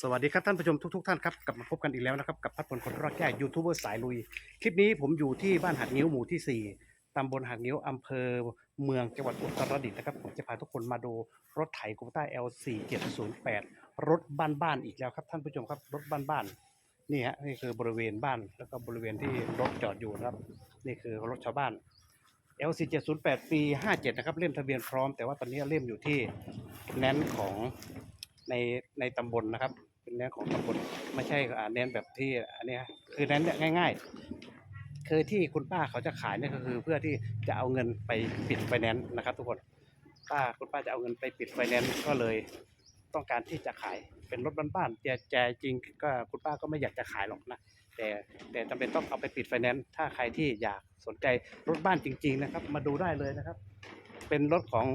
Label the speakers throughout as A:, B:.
A: สวัสดีครับท่านผู้ชมทุกๆ ท่านครับกลับมาพบกันอีกแล้วนะครับกับพัดพลคนรอดแก้ยูทูบเบอร์สายลุย คลิปนี้ผมอยู่ที่บ้านหักนิ้วหมู่ที่ 4ตำบลหักนิ้วอำเภอเมืองจังหวัดอุตรดิตถ์นะครับผมจะพาทุกคนมาดูรถไถกูต้า L4 708 รถบ้านๆอีกแล้วครับท่านผู้ชมครับรถบ้านๆนี่ฮะนี่คือบริเวณบ้านแล้วก็บริเวณที่รถจอดอยู่นะครับ นี่คือรถชาวบ้าน L4 708 ปี 57 นะครับเล่มทะเบียนพร้อมแต่ว่าตอนนี้เล่มอยู่ที่แนนของในในตำบลนะครับ เป็นแนนของตำบลไม่ใช่อ่าแนนแบบที่อันนี้คือแนนเนี่ยง่าย ๆ คือที่คุณป้าเขาจะขายเนี่ยก็คือเพื่อที่จะเอาเงินไปปิดไฟแนนซ์นะครับ ทุกคนป้าคุณป้าจะเอาเงินไปปิดไฟแนนซ์ก็เลยต้องการที่จะขายเป็นรถบ้านๆแต่ใจจริงก็คุณป้าก็ไม่อยากจะขายหรอกนะแต่แต่จำเป็นต้องเอาไปปิดไฟแนนซ์ถ้าใครที่อยากสนใจรถบ้านจริง ๆ นะครับ มาดูได้เลยนะครับ เป็นรถของ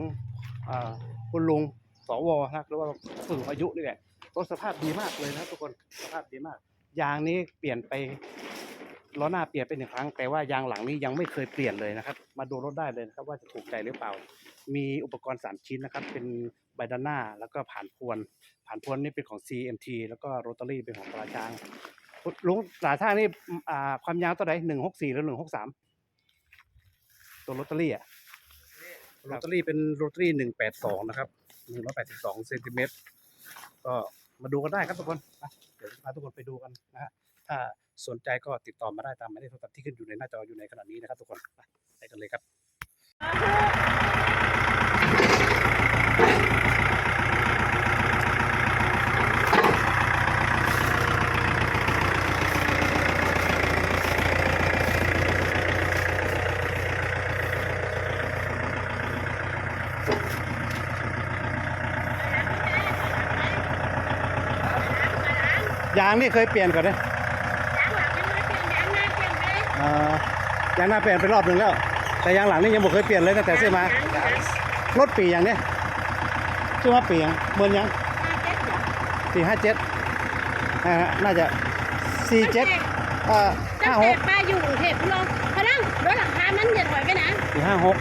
A: อคุณลุงสวนะหรือว่าผู้สูงอายุนี่แหละ รถสภาพดีมากเลยนะทุกคนสภาพดีมาก ยางนี้เปลี่ยนไปล้อหน้าเปลี่ยนไปหนึ่งครั้ง แต่ว่ายางหลังนี้ยังไม่เคยเปลี่ยนเลยนะครับ มาดูรถได้เลยนะครับ ว่าจะถูกใจหรือเปล่า มีอุปกรณ์สามชิ้นนะครับ เป็นใบด้านหน้าแล้วก็ผ่านพวน ผ่านพวนนี่เป็นของ CMT แล้วก็โรตารี่เป็นของปลาจางลุงสาท่านี่ความยาวตัวไหนหนึ่งหกสี่หรือหนึ่งหกสามตัวลอตเตอรี่อะลอตเตอรี่เป็นลอตเตอรี่หนึ่งแปดสองนะครับหนึ่งร้อยแปดสิบสองเซนติเมตรก็ มาดูกันได้ครับทุกคนนะเดี๋ยวพาทุกคนไปดูกันนะฮะถ้าสนใจก็ติดต่อมาได้ตามหมายเลขโทรศัพท์ที่ขึ้นอยู่ในหน้าจออยู่ในขณะนี้นะครับทุกคนไปไปกันเลยครับ ยางนี่เคยเปลี่ยนก่อนนะอ่ายางหน้าเปลี่ยนไปรอบหนึ่งแล้ว แต่ยางหลังนี่ยังไม่เคยเปลี่ยนเลยตั้งแต่ซื้อมารถปีอย่างเนี้ยชื่อว่าปีอย่างเหมือนยังปีห้าเจ็ดน่าจะสี่เจ็ดเอ่อ
B: ตั้
A: ห้างห
B: แต่
A: ก
B: ป้าอยู่กรุงเทพพี่ลองพนังรถหลังคามันอย่าถอยไปนะ
A: ปีห้าหก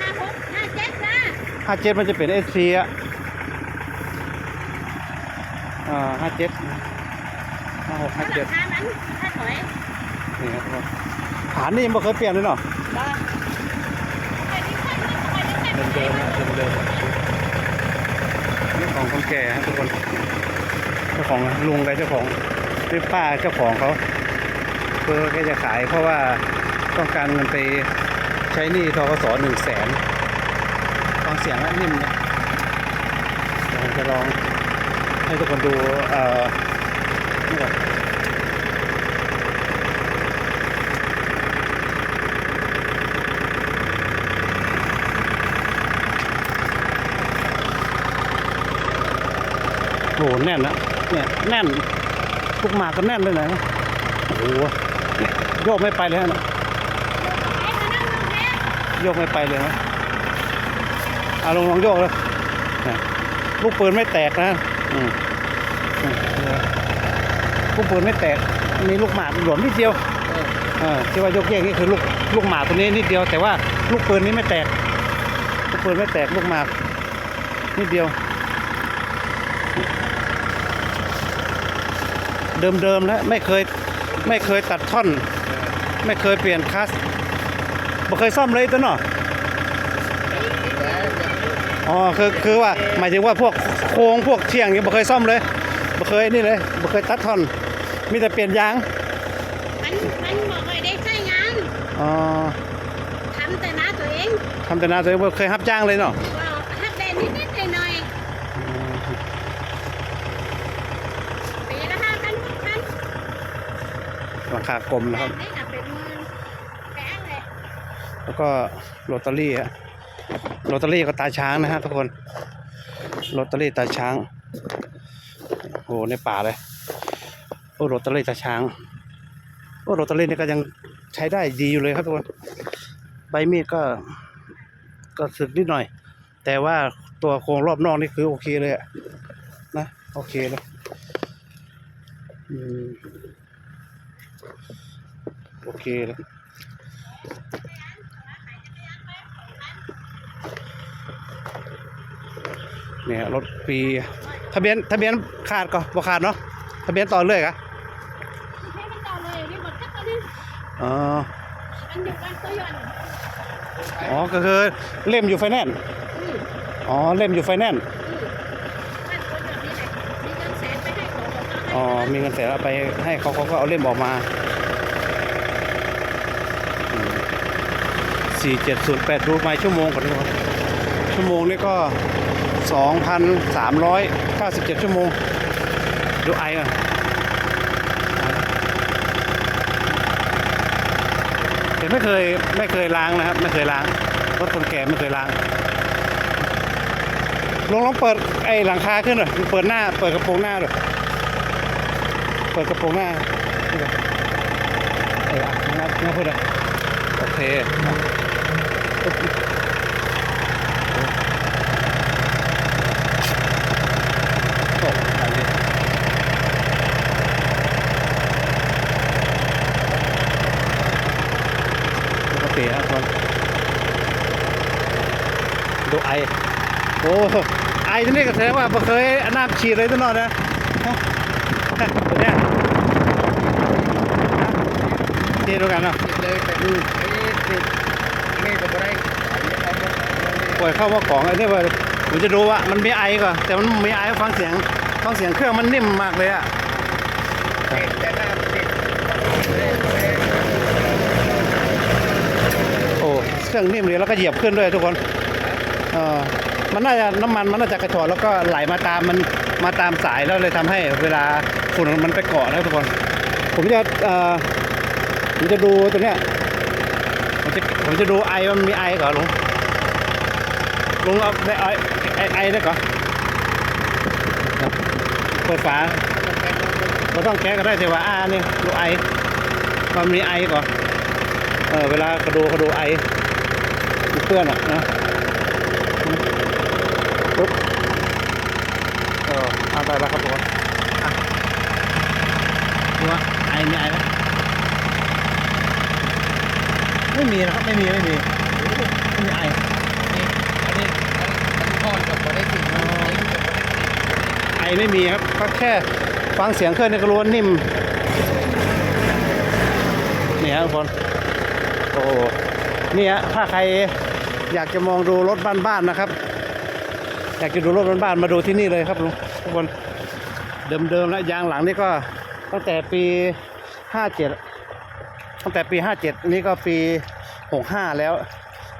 B: ห้าหกห้าเจ็ดนะ
A: ห้าเจ็ดมันจะเป็นเอสซีอะ อ่าห้าเจ็ดห้าหก
B: ร
A: ห้า
B: ถห
A: เจ็
B: ลั
A: ด
B: งคามันถ้าถอย
A: นี่ครับทุกคนฐานนี่ยังไม่เคยเปลี่ยนเลยเนาะ
B: บ้าไปที่ขั้นนี้ไปที่ขั้น
A: เดิม
B: นี้
A: เดิมๆนะเดิมๆนี่ของคนแก่ฮะทุกคนเจ้าของลุงกับเจ้าของหรือป้าเจ้าของเขาเพื่อแกจะขายเพราะว่าต้องการเงินไปใช้หนี้ทกสหนึ่งแสนฟังเสียงแล้วนิ่มนะเดี๋ยวผมจะลอง ให้ทุกคนดูเอ่อนี่ก่อนโอ้โหแน่นนะเนี่ยแน่นลูกหมากก็แน่นเลยนะโอ้โหโยกไม่ไปเลยฮะโยกไม่ไปเลยนะอาลองลองโยกเลยลูกปืนไม่แตกนะ อืมอืมลูกปืนไม่แตกอันนี้ลูกหมากหลวมนิดเดียวเออที่ว่ายกเยกนี่คือลูกลูกหมากตัวนี้นิดเดียว แต่ว่าลูกปืนนี้ไม่แตก ลูกปืนไม่แตกลูกหมากนิดเดียว เดิมๆแล้วไม่เคยไม่เคยตัดท่อน ไม่เคยเปลี่ยนคัสบ่เคยซ่อมเลยตัวเนาะ อ๋อคือคือว่าหมายถึงว่าพวกโครงพวกเชียงนี่บ่เคยซ่อมเลยบ่เคยนี่เลยบ่เคยตัดท่อนมีแต่เปลี่ยนยาง
B: มันมันบอกให้ได้ใช้งาน
A: อ๋อ
B: ทำแต่หน้าตัวเอง
A: ทำแต่นาตัวเองบ่เคยรับจ้างเลยเนาะ
B: ว่าถ้าแต่นิดนิดหน่อยหน่อยปีละห้าพันหกพัน
A: ราคากลมนะครับ
B: นี่ก็เป็นหมื่นแพงเลย
A: แล้วก็โรตารี่ฮะ โรตารี่ก็ตาช้างนะฮะทุกคนโรตารี่ตาช้างโอ้โหในป่าเลยโอ้โรตารี่ตาช้างโอ้โรตารี่นี่ก็ยังใช้ได้ดีอยู่เลยครับทุกคนใบมีดก็ ก็สึกนิดหน่อย แต่ว่าตัวโครงรอบนอกนี่คือโอเคเลยนะโอเคเลยอืมโอเคเลย เนี่ยรถปีทะเบียนทะเบียนขาดก็บ่ขาดเนาะทะเบียนต่อเรื่อยกั
B: นอ๋
A: ออ๋
B: อก็
A: คือเล่มอยู่ไฟแนนซ์
B: อ๋
A: อเล่มอยู่ไฟแนนซ์
B: อืมบ้านตัวย่อนนี่แหละมีเงินแสนไปให้เขาเขาให้
A: อ๋อมีเงินเสร็จแล้วไปให้เขาเขาก็เอาเล่มออกมาสี่เจ็ดศูนย์แปดดูไมล์ชั่วโมงก่อนดีกว่าชั่วโมงนี่ก็ สองพันสามร้อยเก้าสิบเจ็ดชั่วโมง ดูไอก่อนแต่ไม่เคยไม่เคยล้างนะครับ ไม่เคยล้างรถคนแก่ไม่เคยล้างลองลองเปิดไอ้หลังคาขึ้นหน่อยเปิดหน้า เปิดกระโปรงหน้าหน่อยเปิดกระโปรงหน้านี่ก่อนเอออะงั้นงั้นเพื่อนอะโอเคอะโอ้อันนี้ ปกติครับ ดูไอ โอ้ไอที่นี่ก็แสดงว่าเคยอน้ำฉีดเลยตลอดนะตัวเนี้ยฮะเทีดูกันเนาะปล่อยเข้าว่าของไอ้นี่ว่าผมจะดูว่ามันมีไอก่อนแต่มันมีไอฟังเสียงฟังเสียงเครื่องมันนิ่มมากเลยอะ
C: ติดแต่น้ำติด
A: โอ้ เครื่องนิ่มเลยแล้วก็เหยียบขึ้นด้วยทุกคนเออมันน่าจะน้ำมันมันน่าจะกระชอนแล้วก็ไหลมาตามมันมาตามสายแล้วเลยทำให้เวลาฝุ่นมันไปเกาะนะทุกคน ผมจะเออผมจะดูตัวเนี้ยผมจะผมจะดูไอมันมีไอก่อนลุงลุงเอาได้ไอไอไอได้ก่อนเปิดฝาเราต้องแก้ก็ได้แต่ว่าอ่านี่ดูไอมันมีไอก่อนเออเวลากระดูกระดูไอ เพื่อนอะนะปุ๊บเออเอาได้แล้วครับทุกคนอะดูว่าไอมีไอไหมไม่มีนะครับ ไม่มี ไม่มีไม่มีไอ
C: อันนี้อันนี้ก้อนก็บ่ได้ติดนะอันนี้ก็บ่ได้ติด
A: ไอไม่มีครับก็แค่ฟังเสียงเครื่องในกระล้วนนิ่มนี่ครับทุกคนโอ้โห นี่ฮะถ้าใครอยากจะมองดูรถบ้านๆนะครับ อยากจะดูรถบ้านๆมาดูที่นี่เลยครับลุงทุกคนเดิมๆแล้วยางหลังนี่ก็ตั้งแต่ปีห้าเจ็ดตั้งแต่ปีห้าเจ็ดนี่ก็ปีหกห้าแล้ว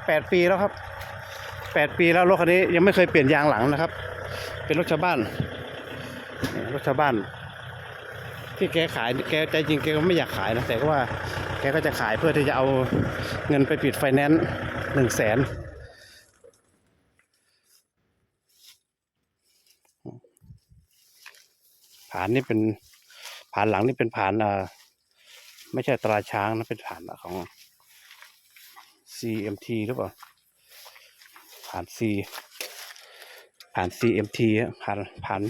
A: แปดปีแล้วครับแปดปีแล้วรถคันนี้ยังไม่เคยเปลี่ยนยางหลังนะครับ เป็นรถชาวบ้านรถชาวบ้าน ที่แกขายแกใจจริงแกก็ไม่อยากขายนะแต่ก็ว่า แกก็จะขายเพื่อที่จะเอาเงินไปปิดไฟแนนซ์หนึ่งแสนผานนี่เป็นผานหลังนี่เป็นผานอ่าไม่ใช่ตราช้างนะเป็นผานของ CMT หรือเปล่าผาน C ผ่าน CMT ผ่านผ่าน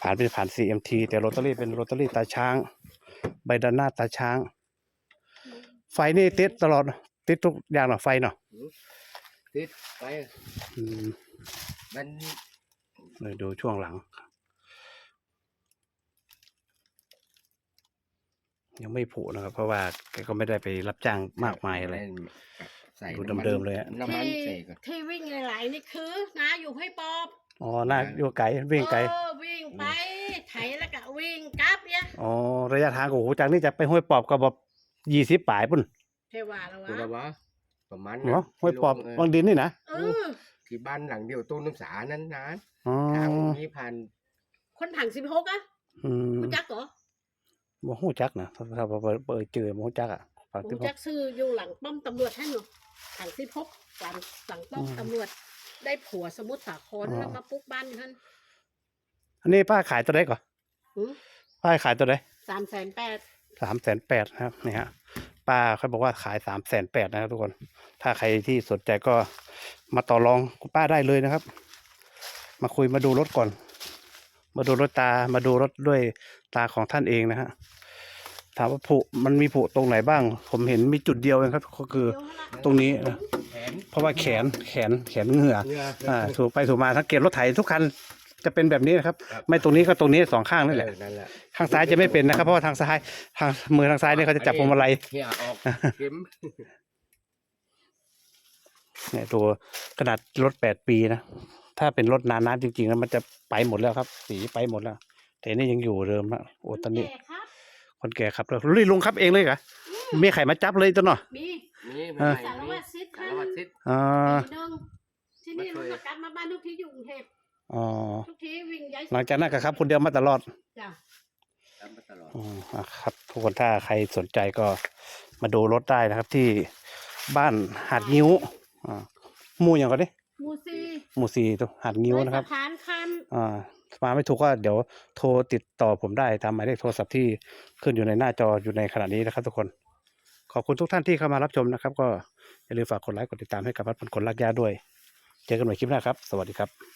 A: ผ่านเป็นผ่าน CMT แต่โรตารี่เป็นโรตารี่ตาช้าง ใบด้านหน้าตาช้าง ไฟนี่ติดตลอดติดทุกอย่างเนาะไฟเนาะ
C: ติดไป
A: อืม
C: มัน
A: เลยดูช่วงหลัง ยังไม่ผุนะครับ เพราะว่าแกก็ไม่ได้ไปรับจ้างมากมายอะไร
C: ใส่
A: ดู
C: น้ำน
A: เดิมๆเลยอะ
C: น้ำมัน
B: ที่
C: ใส่ก่อน
B: ที่วิ่งหลายๆนี่คือนาอยู่ให้ปอบ
A: อ๋อหน้าอยู่ไกลวิ่งไกล
B: เออวิ่งไปไถแล้วก็วิ่งกลับเนี่ย
A: อ๋อระยะทางโอ้โหจากนี้จะไปห้วยปอบก็แบบ ยี่สิบป่ายปุ่น
B: เทวาแล้ว
C: ตัวละ
B: วะ
C: วะประมาณ
A: เหรอห้วยปอบ
C: กิโล
A: บางดินนี่นะ
B: เออ
C: ที่บ้านหลังเดียวต้นน้ำสานั้นนาน
A: อ๋อ
C: ทางนี้ผ่าน
B: คนถังสิบหกอะ
A: อืม
B: รู้จักเหรอ
A: บ่ฮู้จักนะถ้าถ้าเปิดเปิดเจอบ่ฮู้จักอะฝั่งที่
B: รู้
A: ผม
B: จักซื้ออยู่หลังป้อมตำรวจท่านอยู่ถังสิบหกหลังหลังป้อม
A: อืม
B: ตำรวจ ได้ผัวสมุทรสาคร
A: อ๋อ
B: แล้วมาปลุกบ้านอยู่ท่าน
A: อันนี้ป้าขายตัวใดก่อนป้าขายตัวใด
B: สามแสนแปด
A: สามแสนแปดนะครับนี่ฮะ ป้าเขาบอกว่าขายสามแสนแปดนะครับทุกคน ถ้าใครที่สนใจก็มาต่อรองกับป้าได้เลยนะครับ มาคุยมาดูรถก่อน มาดูรถตามาดูรถด้วยตาของท่านเองนะฮะถามว่าผุมันมีผุตรงไหนบ้าง ผมเห็นมีจุดเดียวเองครับ ก็คือ
B: เดี๋ยวมาละ
A: ตรงนี้
C: แขน
A: เพราะว่าแขนแขนแขนเหงื่อ
C: เหงื่อ
A: อ่าถูกไปถูกมาสังเกตรถไถทุกคัน จะเป็นแบบนี้นะครับ
C: ครับ
A: ไม่ตรงนี้ก็ตรงนี้สองข้างนั่นแหละ
C: เออนั่นแหละ
A: ทางซ้ายจะไม่เป็นนะครับ เพราะว่าทางซ้ายทางมือทางซ้ายเนี่ยเขาจะจับพวงมาลัย
C: เขี่ยออกเข็ม
A: เนี่ยตัวขนาดรถแปดปีนะ ถ้าเป็นรถนานน้ำจริงๆแล้วมันจะไปหมดแล้วครับ สีไปหมดแล้ว แต่นี่ยังอยู่เดิมนะโอ้ตอนนี้
B: แก่ครับ
A: คนแก่ขับรถลุยลุงขับเองเลยเหรอมีใครมาจับเลยตัวเนาะ
B: มี
C: นี่
A: เออ
C: ไม่
B: สาร
C: มี
B: วัตรซิด
C: สารวัตรซิด
A: อ่า
B: ปีหนึ่งที่นี่
C: ไม่
B: มัน
C: เคย
B: ประกันมาบ้านทุกทีอยู่กรุงเทพ
A: อ๋อ
B: ทุกทีวิ่งย้าย
A: หลังจากนั้นก็ครับคนเดียวมาตลอด
B: จ้ะ
C: ทำมาตลอด
A: อืมอะครับ ทุกคนถ้าใครสนใจก็มาดูรถได้นะครับ ที่บ้านหาดงิ้วอ่าหมู่อย่างก็ดิ
B: มูซี
A: หมู่สี่ตัวหาดงิ้วนะครับ
B: สะพานคัน
A: อ่ามาไม่ถูกก็เดี๋ยวโทรติดต่อผมได้ตามหมายเลขโทรศัพท์ที่ขึ้นอยู่ในหน้าจออยู่ในขณะนี้นะครับทุกคน ขอบคุณทุกท่านที่เข้ามารับชมนะครับ ก็อย่าลืมฝากกดไลค์กดติดตามให้กับพัดพลคนรักยาด้วย เจอกันใหม่คลิปหน้าครับ สวัสดีครับ